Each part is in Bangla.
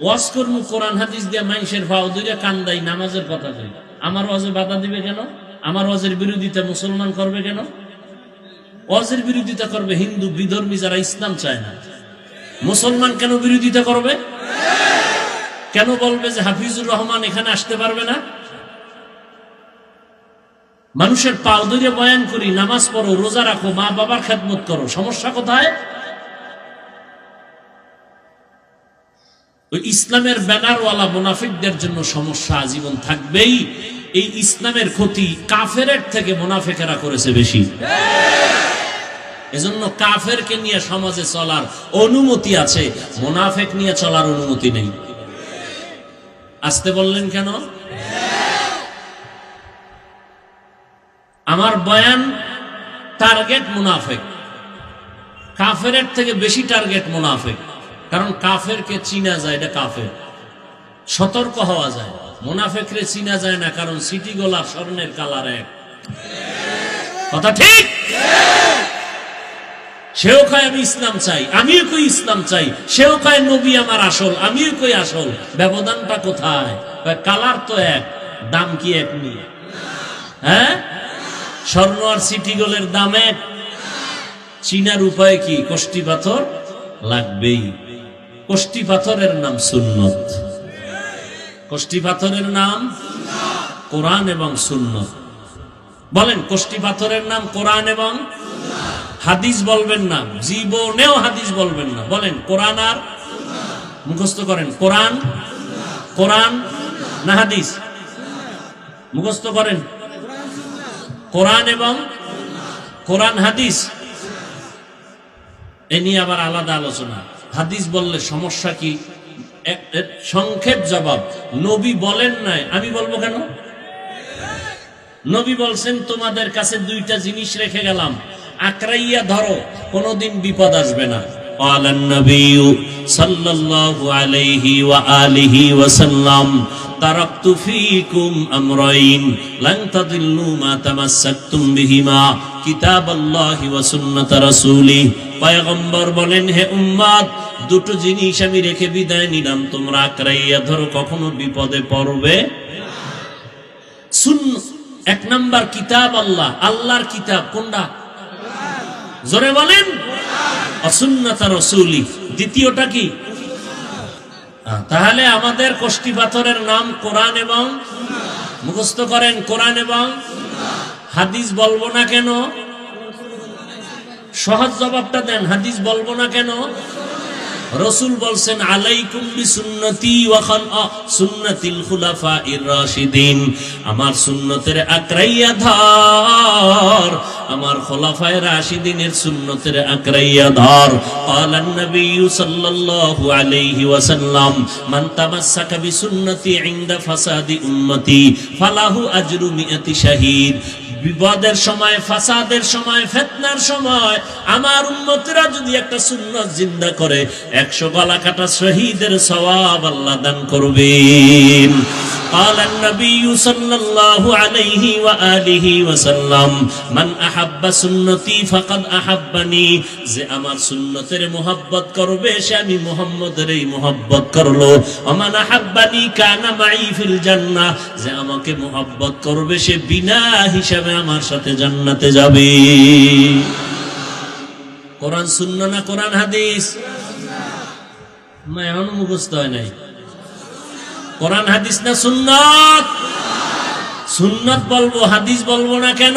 ওয়াজ করব কোরআন, হাদিস দিয়ে মানুষের ভাও দুইটা কান্দাই, নামাজের কথা কই আমার ওয়াজে বাধা দিবে কেন? আমার ওয়াজের বিরোধিতা মুসলমান করবে কেন? ওয়াজের বিরোধিতা করবে হিন্দু বিধর্মী যারা ইসলাম চায় না। মুসলমান কেন বিরোধিতা করবে? কেন বলবে যে হাফিজুর রহমান এখানে আসতে পারবে না? মানুষের পাও ধরে বয়ান করি, নামাজ পড়ো, রোজা রাখো মা বাবার খেদমত করো। সমস্যা কোথায়? ওই ইসলামের ব্যানারওয়ালা মুনাফিকদের জন্য সমস্যা আজীবন থাকবেই। এই ইসলামের ক্ষতি কাফেরের থেকে মুনাফিকেরা করেছে বেশি। এজন্য কাফেরকে নিয়ে সমাজে চলার অনুমতি আছে, মুনাফেক নিয়ে চলার অনুমতি নেই। আসতে বললেন কেন? আমার বয়ান, টার্গেট মুনাফেক। কাফেরের থেকে বেশি টার্গেট মুনাফেক। কারণ কাফেরকে চিনা যায় এটা কাফের। সতর্ক হওয়া যায়। মুনাফেকরে চিনা যায় না, কারণ সিটি গোলা স্বর্ণের কালার এক। কথা ঠিক? সেও কয়, আমি ইসলাম চাই। আমিও কই, ইসলাম চাই। সেও কয়, নবী আমার আসল। আমিও কই, আসল। ব্যবধানটা কোথায়? কালার তো এক, দাম কি এক নিয়ে? হ্যাঁ? স্বর্ণ আর সিটি গোলের দাম এক। চিনার উপায় কি? কষ্টি পাথর লাগবেই। কষ্টি পাথরের নাম সুন্নত। কষ্টি পাথরের নাম কোরআন এবং সুন্নত। বলেন কষ্টি পাথরের নাম কোরআন এবং হাদিস বলবেন না, জীবনেও হাদিস বলবেন না। বলেন, কোরআন আর মুখস্থ করেন, কোরআন কোরআন না হাদিস? মুখস্থ করেন, কোরআন এবং কোরআন হাদিস। এ নিয়ে আবার আলাদা আলোচনা। হাদিস বললে সমস্যা কি? সংক্ষেপ জবাব। নবী বলেন নাই। আমি বলব কেন? নবী বলছেন, তোমাদের কাছে দুইটা জিনিস রেখে গেলাম। আকরাইয়া ধরো, কোনোদিন বিপদ আসবে না। قال النبي صلى الله عليه وآله وسلم تركت فيكم أمرين لن تضلوا ما تمسكتم بهما কিতাব আল্লাহ সুন্নত রাসূলি পয়গম্বর বলেন হে উম্মাদ দুটো জিনিস আমি রেখে বিদায় নিলাম তোমরা আঁকড়াইয়া ধরো কখনো বিপদে পড়বে সুন্ন এক নাম্বার কিতাব আল্লাহ আল্লাহর কিতাব কোনটা জোরে বলেন অসুন্নতা রসুলি। দ্বিতীয়টা কি? তাহলে আমাদের কষ্টি পাথরের নাম কোরআন এবং মুখস্থ করেন কোরআন এবং হাদিস বলব না কেন? সহজ জবাবটা দেন, হাদিস বলব না কেন? রসুল বলছেন আলাইকুম বিসুন্নতি ওয়া খালআ সুন্নাতিল খুলাফাইর রাশিদিন আমার সুন্নতের আকরাইয়া ধর আমার খোলাফায়ে রাশিদিনের সুন্নতের আকরাইয়া ধর قال النبي صلى الله عليه وسلم من تمسك بسنتي عند فساد امتي فله اجر 100 شهيد বিপদের সময়, ফাসাদের সময়, ফেতনার সময়, আমার উন্মতিরা যদি একটা সুন্নত জিন্দা করে, একশো গলা কাটা শহীদের সবাব আল্লাহ দান করবেন। قال النبي صلى الله عليه وآله وسلم من أحب سنتي فقد أحبني যে আমার সুন্নতের মোহাব্বত করবে সে আমি মুহাম্মদেরই মোহাব্বত করলো আমান আহাব্বানি কানা মাই ফিল জান্নাহ যে আমাকে মোহাব্বত করবে সে বিনা হিসাবে আমার সাথে জান্নাতে যাবে কোরআন শূন্য না কোরআন হাদিস মা এখনো মুখস্থ হয় নাই কোরআন, হাদিস না সুন্নত? সুন্নত বলব, হাদিস বলব না কেন?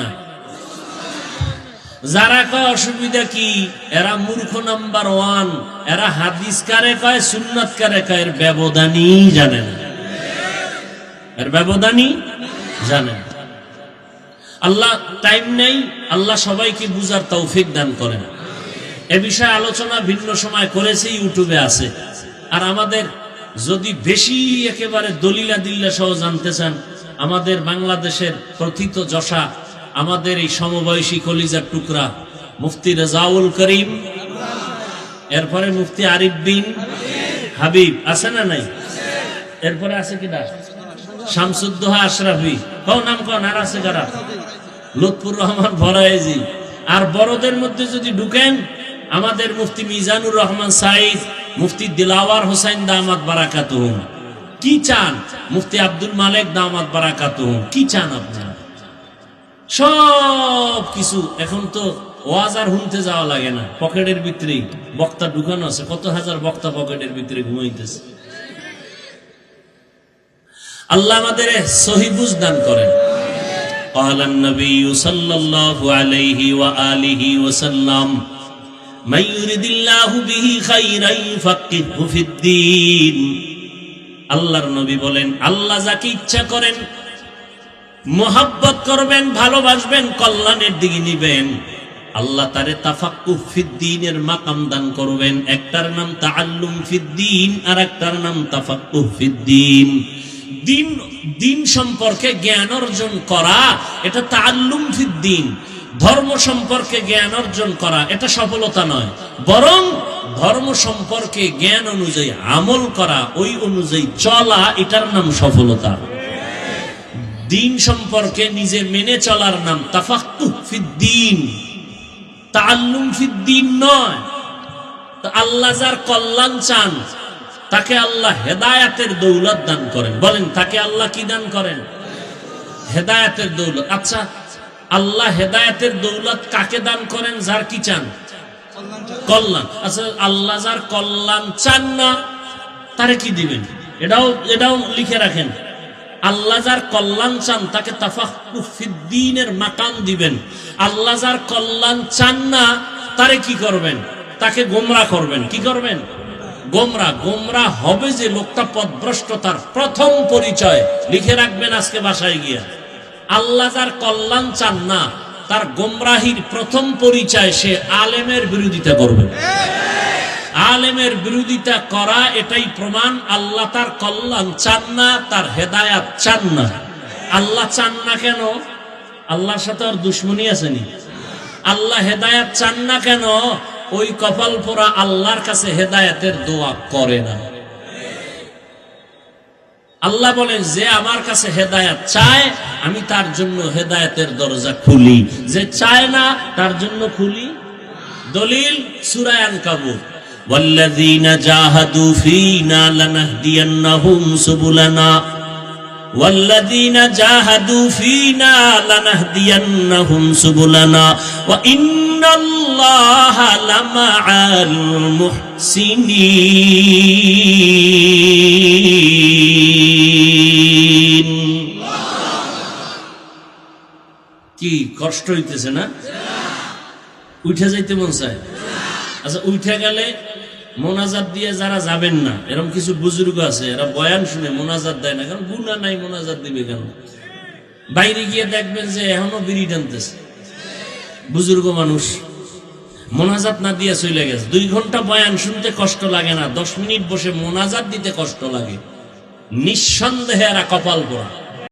না? যারা কয় অসুবিধা কি? এরা মূর্খ নাম্বার ওয়ান। এরা হাদিস কারে কয়, সুন্নত কারে কয়? এর ব্যবধানই জানে না। এর ব্যবধানই জানে না। আল্লাহ টাইম নেই, আল্লাহ সবাইকে বুঝার তৌফিক দান করেন। এ বিষয়ে আলোচনা ভিন্ন সময় করেছে, ইউটিউবে আছে। আর আমাদের যদি বেশি একেবারে দলিলা দিল্লা সহ জানতে চান, আমাদের বাংলাদেশের প্রথিত যশা, আমাদের এই সমবয়সী কলিজার টুকরা, মুফতি রেজাউল করিম, এরপরে মুফতি আরিফ বিন হাবিব, আছে না নাই? এরপরে আছে কিনা শামসুদ্দোহা আশরাফি, কও নাম কন আর আছে কারা? লুৎফুর রহমান ভরাইজি। আর বড়দের মধ্যে যদি ঢুকেন, আমাদের মুফতি মিজানুর রহমান সাইদ মুফতি দিলাওয়ার হোসাইন দামাত বারাকাতুহুম কি চান মুফতি আব্দুল মালেক দামাত বারাকাতুহুম কি চান আপনারা সব কিছু এখন তো ওয়াজ আর হুনতে যাওয়া লাগে না পকেটের ভিতরেই বক্তা ঢুকানো আছে কত হাজার বক্তা পকেটের ভিতরে ঘুমাইতেছে আল্লাহ আমাদের সহিবুজ দান করেন قال النبي صلى الله عليه وآله وسلم আল্লাহর নবী বলেন, আল্লাহ যাকে ইচ্ছা করেন, মোহাব্বত করবেন, ভালোবাসবেন, কল্যাণের দিকে নিবেন। আল্লাহ তারে তাফাক্কুহ ফিদ্দিনের মাকাম দান করবেন। একটার নাম তাআল্লুম ফিদ্দিন, আর একটার নাম তাফাক্কুহ ফিদ্দিন। দিন দিন সম্পর্কে জ্ঞান অর্জন করা, এটা তাআল্লুম ফিদ্দিন। ধর্ম সম্পর্কে জ্ঞান অর্জন করা, এটা সফলতা নয়। বরং ধর্ম সম্পর্কে জ্ঞান অনুযায়ী আমল করা, ওই অনুযায়ী চলা, এটার নাম সফলতা। দিন সম্পর্কে নিজে মেনে চলার নাম তাফাক্কুহ ফিদ্দিন। ফিদ্দিন নয়। আল্লাহ যার কল্যাণ চান, তাকে আল্লাহ হেদায়াতের দৌলত দান করেন। বলেন, তাকে আল্লাহ কি দান করেন? হেদায়াতের দৌলত। আচ্ছা আল্লাহ হেদায়তের দৌলত কাকে দান করেন? যার কি চান? কল্যাণ। আচ্ছা আল্লাহ যার কল্যাণ চান না, তারে কি দিবেন? এটাও এটাও লিখে রাখেন। আল্লাহ যার কল্যাণ চান, তাকে তাফাকুফিদ্দিনের মাকাম দিবেন। আল্লাহ যার কল্যাণ চান না, তারে কি করবেন? তাকে গোমরা করবেন। কি করবেন? গোমরা। গোমরা হবে যে লোকটা পদভ্রষ্টতার প্রথম পরিচয়। লিখে রাখবেন আজকে বাসায় গিয়া। আল্লাহ যার কল্যাণ চান না, তার গোমরাহির প্রথম পরিচয় সে আলেমের বিরোধিতা করবে। আলেমের বিরোধিতা করা এটাই প্রমাণ, আল্লাহ তার কল্যাণ চান না, তার হেদায়াত চান না। আল্লাহ চান না কেন? আল্লাহর সাথে আর দুশ্মনী আসেনি আল্লাহ হেদায়াত চান না কেন? ওই কপাল পোড়া আল্লাহর কাছে হেদায়াতের দোয়া করে না। আল্লাহ বলেন যে আমার কাছে হেদায়াত চায় আমি তার জন্য হেদায়াতের দরজা খুলি যে চায় না তার জন্য খুলি দলিল সুরায়ান কাবুর والذين جاهدوا فينا لنهدينهم سبلنا والذين جاهدوا فينا لنهدينهم سبلنا وإن الله لمع المحسنين কি কষ্ট হইতেছে না উঠে যাইতে মন চায় আচ্ছা উঠে গেলে মোনাজাত দিয়ে যারা যাবেন না এরকম কিছু বুজুর্গ আছে, এরা বয়ান শুনে মোনাজাত দেয় না, কারণ গুণা নাই, মোনাজাত দিবে কেন? বাইরে গিয়ে দেখবেন যে এখনও বিড়ি টানতেছে। বুজুর্গ মানুষ, মোনাজাত না দিয়ে চলে গেছে। দুই ঘণ্টা বয়ান শুনতে কষ্ট লাগে না, দশ মিনিট বসে মোনাজাত দিতে কষ্ট লাগে। নিঃসন্দেহে এরা কপাল পোড়া।